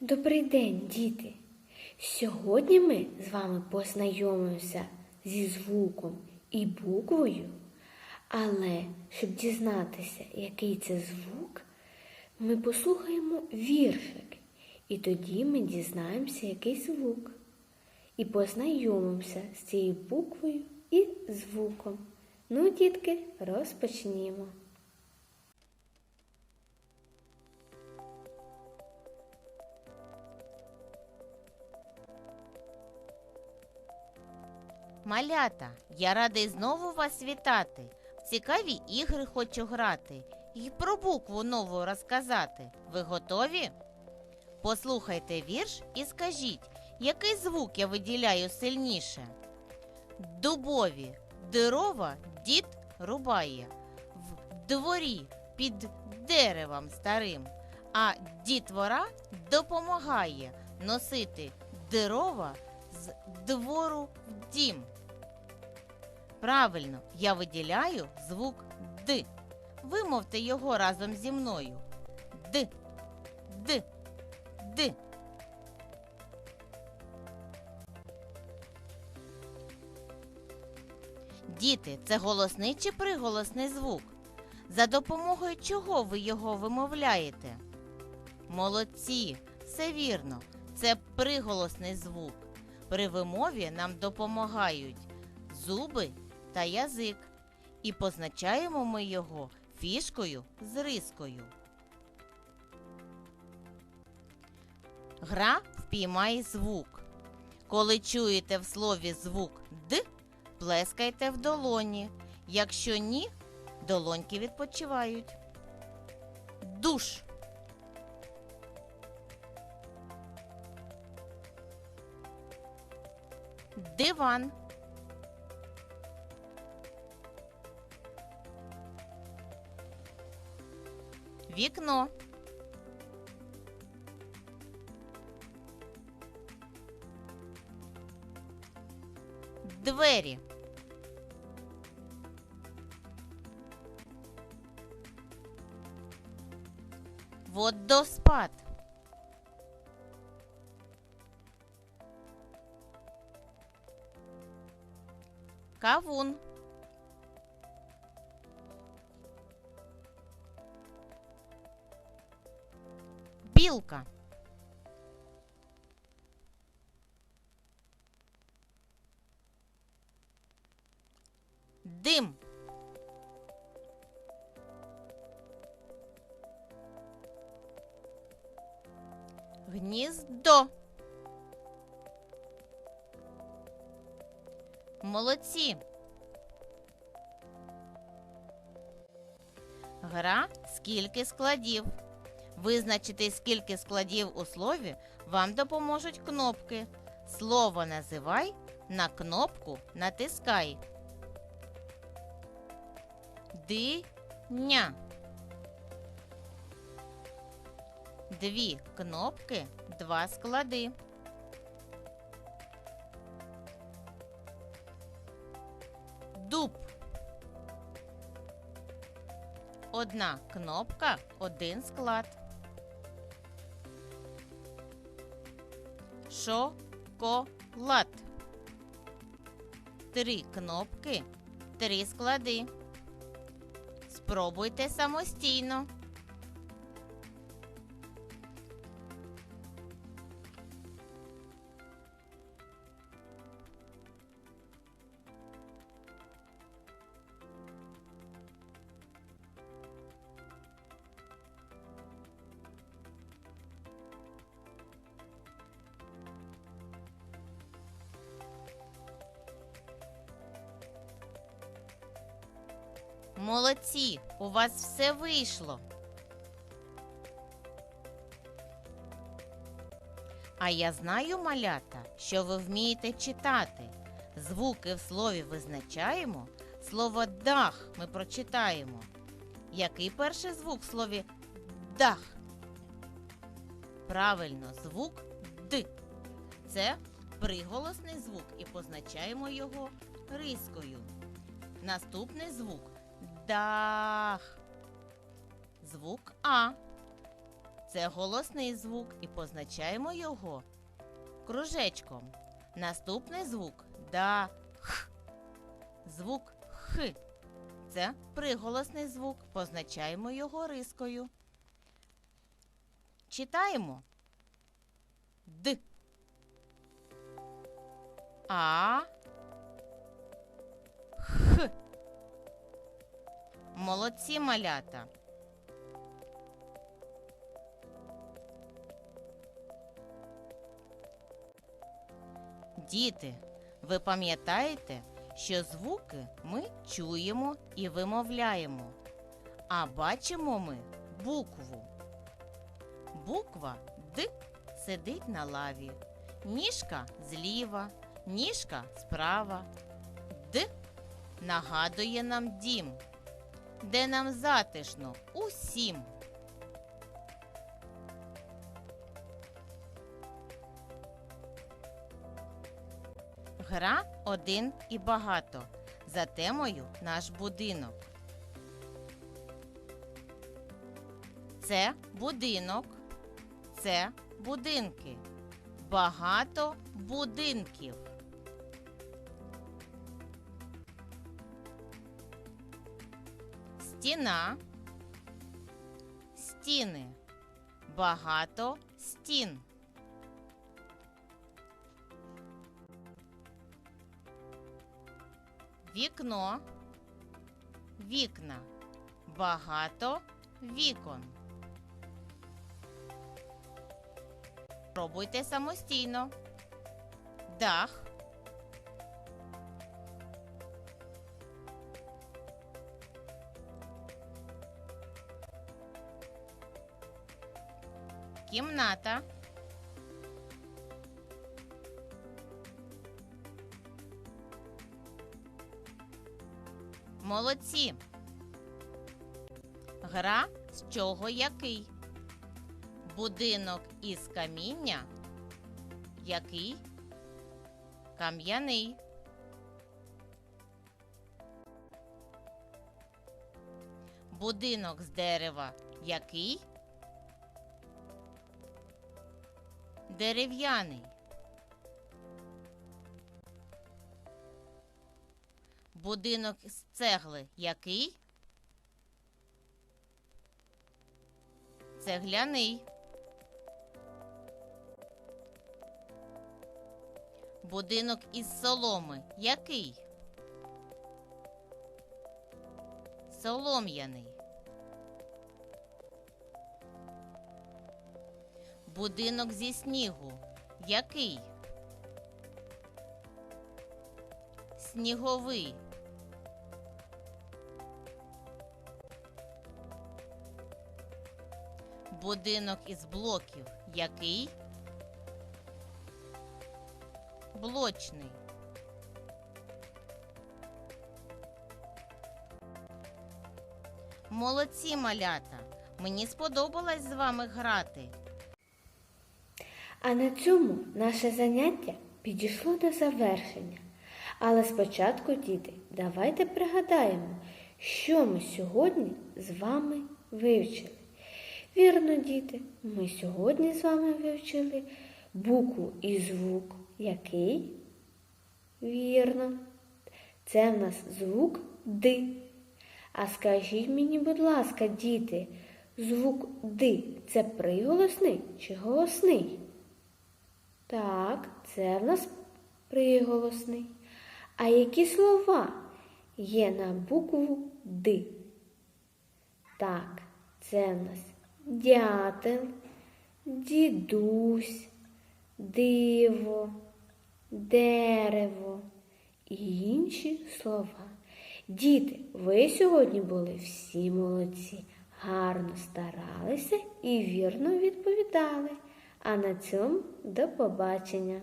Добрий день, діти! Сьогодні ми з вами познайомимося зі звуком і буквою, але щоб дізнатися, який це звук, ми послухаємо віршик, і тоді ми дізнаємося, який звук, і познайомимося з цією буквою і звуком. Ну, дітки, розпочнімо. Малята, я радий знову вас вітати. В цікаві ігри хочу грати і про букву нову розказати. Ви готові? Послухайте вірш і скажіть, який звук я виділяю сильніше? Дубові дирова дід рубає в дворі під деревом старим, а дітвора допомагає носити дирова з двору в дім. Правильно, я виділяю звук Д. Вимовте його разом зі мною. Д. Д. Д. Діти, це голосний чи приголосний звук? За допомогою чого ви його вимовляєте? Молодці, все вірно. Це приголосний звук. При вимові нам допомагають зуби та язик, і позначаємо ми його фішкою з рискою. Гра впіймай звук. Коли чуєте в слові звук Д, плескайте в долоні. Якщо ні, долоньки відпочивають. Душ. Диван. Вікно. Двері. Водоспад. Кавун. Білка. Дим. Гніздо. Молодці. Гра скільки складів. Визначити, скільки складів у слові вам допоможуть кнопки. Слово називай, на кнопку натискай. Диня. Дві кнопки, два склади. Дуб. Одна кнопка, один склад. Шоколад. Три кнопки, три склади. Спробуйте самостійно. Молодці, у вас все вийшло. А я знаю, малята, що ви вмієте читати. Звуки в слові визначаємо. Слово дах ми прочитаємо. Який перший звук в слові дах? Правильно, звук Д. Це приголосний звук і позначаємо його рискою. Наступний звук дах. Звук А. це голосний звук і позначаємо його кружечком. Наступний звук да х. Звук х. Це приголосний звук, позначаємо його рискою. Читаємо Д. А. Молодці малята. Діти, ви пам'ятаєте, що звуки ми чуємо і вимовляємо, а бачимо ми букву. Буква Д сидить на лаві, ніжка зліва, ніжка справа. Д нагадує нам дім, де нам затишно усім. Гра один і багато. За темою наш будинок. Це будинок. Це будинки. Багато будинків. Стіна. Стіни. Багато стін. Вікно. Вікна. Багато вікон. Пробуйте самостійно. Дах. Кімната. Молодці. Гра з чого який? Будинок із каміння. Який? Кам'яний. Будинок з дерева. Який? Дерев'яний. Будинок з цегли який? Цегляний. Будинок із соломи який? Солом'яний. Будинок зі снігу який? Сніговий. Будинок із блоків який? Блочний. Молодці малята. Мені сподобалось з вами грати. А на цьому наше заняття підійшло до завершення. Але спочатку, діти, давайте пригадаємо, що ми сьогодні з вами вивчили. Вірно, діти, ми сьогодні з вами вивчили букву і звук. Який? Вірно. Це в нас звук Д. А скажіть мені, будь ласка, діти, звук Д це приголосний чи голосний? Так, це в нас приголосний. А які слова є на букву Д? Так, це в нас дятел, дідусь, диво, дерево і інші слова. Діти, ви сьогодні були всі молодці, гарно старалися і вірно відповідали. А на цьому до побачення.